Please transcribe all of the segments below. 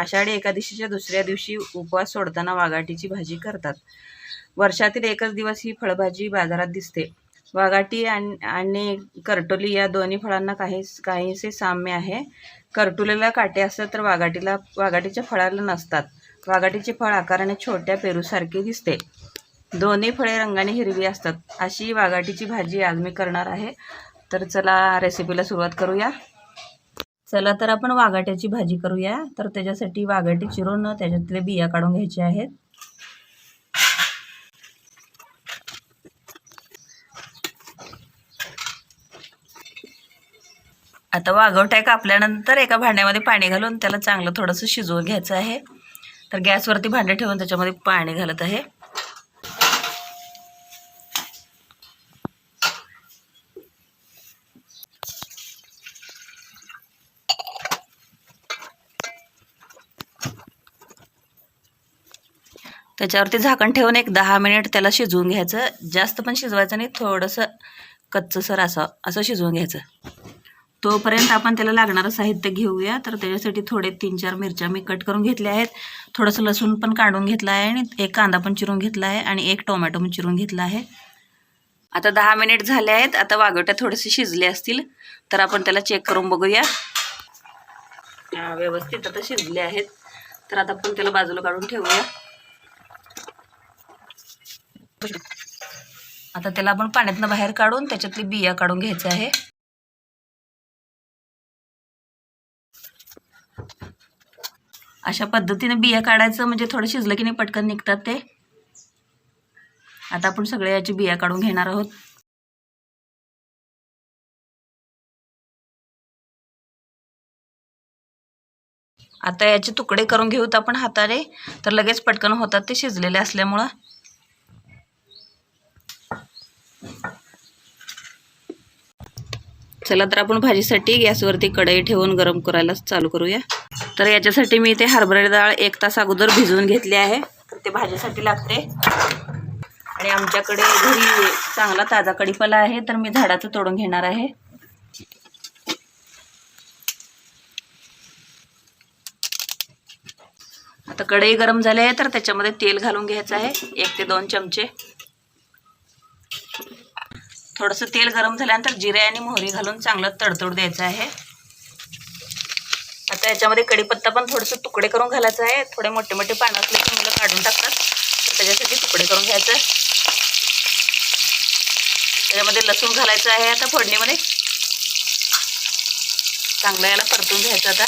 आषाढी एकादशीच्या दुसऱ्या दिवशी उपवास सोडताना वाघाटीची भाजी करतात. वर्षातील एकच दिवस ही फळभाजी बाजारात दिसते. वाघाटी आणि आणि करटोली या दोन्ही फळांना काही काहीसे साम्य आहे. करटुलीला काटे असतात तर वाघाटीला वाघाटीच्या फळाला नसतात. वाघाटीचे फळ आकाराने छोट्या पेरूसारखे दिसते. दोन्ही फळे रंगाने हिरवी असतात. अशी वाघाटीची भाजी आज मी करणार आहे. तर चला रेसिपीला सुरुवात करूया. चला तर आपण वाघाट्याची भाजी करूया. तर त्याच्यासाठी वाघाटी चिरून त्याच्यातले बिया काढून घ्यायचे आहेत. आता वाघवट्या कापल्यानंतर एका भांड्यामध्ये पाणी घालून त्याला चांगलं थोडंसं शिजवून घ्यायचं आहे. तर गॅसवरती भांडे ठेवून त्याच्यामध्ये पाणी घालत आहे. त्याच्यावरती झाकण ठेवून एक दहा मिनिट त्याला शिजवून घ्यायचं. जास्त पण शिजवायचं नाही थोडंसं कच्चंसर असं असं शिजवून घ्यायचं. तोपर्यंत आपण त्याला लागणारं साहित्य घेऊया. तर त्याच्यासाठी थोडे तीन चार मिरच्या मी कट करून घेतल्या आहेत. थोडंसं लसूण पण काढून घेतलं आहे आणि एक कांदा पण चिरून घेतला आहे आणि एक टोमॅटो पण चिरून घेतला आहे. आता दहा मिनिट झाले आहेत. आता वागवट्या थोडेसे शिजले असतील. तर आपण त्याला चेक करून बघूया. व्यवस्थित आता शिजले आहेत. तर आता आपण त्याला बाजूला काढून ठेवूया. आता त्याला आपण पाण्यातनं बाहेर काढून त्याच्यातली बिया काढून घ्यायचं आहे. अशा पद्धतीने बिया काढायचं म्हणजे थोडं शिजलं की नाही पटकन निघतात ते. आता आपण सगळ्या याची बिया काढून घेणार आहोत. आता याचे तुकडे करून घेऊत आपण हाताने. तर लगेच पटकन होतात ते शिजलेले असल्यामुळं. चला तर आपण भाजीसाठी गॅसवरती कढई ठेवून गरम करायला चालू करूया. तर याच्यासाठी मी ते हरभरा डाळ एक तास अगोदर भिजवून घेतली आहे. तर ते भाजीसाठी लागते. आणि आमच्याकडे घरी चांगला ताजा कढीपाला आहे तर मी झाडाचं तोडून घेणार आहे. आता कढई गरम झाली आहे तर त्याच्यामध्ये तेल घालून घ्यायचं आहे एक ते दोन चमचे. थोडंसं तेल गरम झाल्यानंतर जिरे आणि मोहरी घालून चांगलं तडतोड द्यायचं आहे. आता याच्यामध्ये कढीपत्ता पण थोडंसं तुकडे करून घालायचं आहे. थोडे मोठे मोठे पानं असले की मुलं काढून टाकतात. तर त्याच्यासाठी तुकडे करून घ्यायचं. त्याच्यामध्ये लसूण घालायचं आहे आता फोडणीमध्ये. चांगलं याला परतून घ्यायचं आता.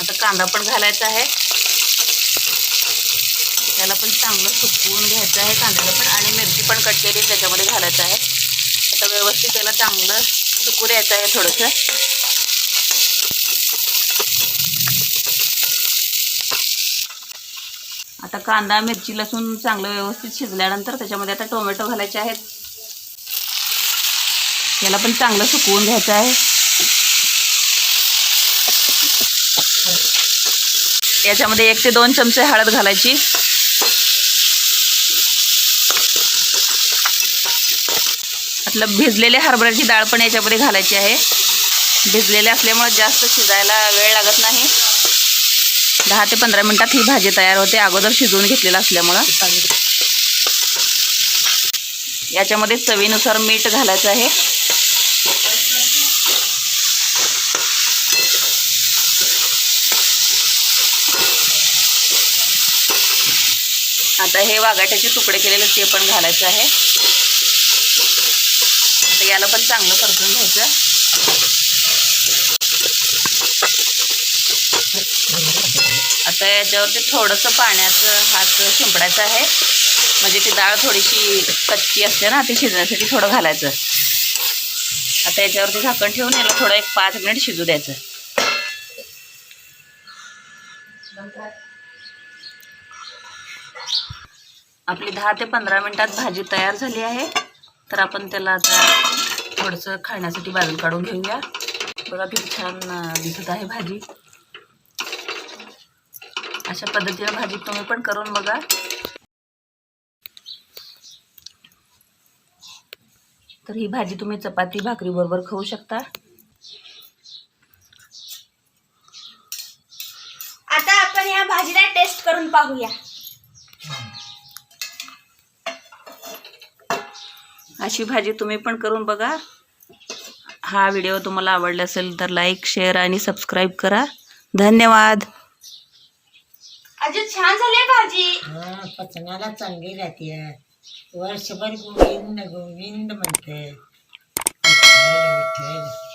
आता कांदा पण घालायचा आहे. त्याला पण चांगलं सुकवून घ्यायचं आहे कांद्याला पण आणि मिरची पण कट केली त्याच्यामध्ये घालायचं आहे. आता व्यवस्थित त्याला चांगलं सुकू द्यायचं आहे थोडंसं. आता कांदा मिरची लसूण चांगलं व्यवस्थित शिजल्यानंतर त्याच्यामध्ये आता टोमॅटो घालायचे आहेत. याला पण चांगलं सुकवून घ्यायचं आहे. याच्यामध्ये एक ते दोन चमचे हळद घालायची. मतलब भिजलेले हरभऱ्याची डाळ पण याच्यामध्ये घालायची आहे. भिजलेले असल्यामुळे जास्त शिजायला वेळ लागत नाही. दहा ते पंधरा मिनटात ही भाजी तयार होते. अगोदर शिजवून घेतलेलं असल्यामुळं. याच्यामध्ये चवीनुसार मीठ घालायचं आहे. आता हे वाघाट्याचे तुकडे केलेले ते पण घालायचं आहे. आता याला पण चांगलं परतून घ्यायचं. आता याच्यावरती थोडंसं पाण्याचं हात शिंपडायचं आहे. म्हणजे ती डाळ थोडीशी कच्ची असते ना ती शिजण्यासाठी थोडं घालायचं. आता याच्यावरती झाकण ठेवून याला थोडं एक पाच मिनिट शिजू द्यायचं. आपली दहा ते पंधरा मिनटात भाजी तयार झाली आहे. तर आपण त्याला आता थोडंसं खाण्यासाठी बाजून काढून घेऊया. बघा खूप छान दिसत आहे भाजी. अशा पद्धतीने भाजी तुम्ही पण करून बघा. तर ही भाजी तुम्ही चपाती भाकरी बरोबर खाऊ शकता. आता आपण या भाजीला टेस्ट करून पाहूया. अशी भाजी तुम्ही पण करून बघा. हा व्हिडिओ तुम्हाला आवडला असेल तर लाईक शेअर आणि सबस्क्राईब करा. धन्यवाद. अजून छान झाली भाजी. हा पचनाला चांगली राहते. वर्षभर गोविंद गोविंद म्हणते. विठ्ठल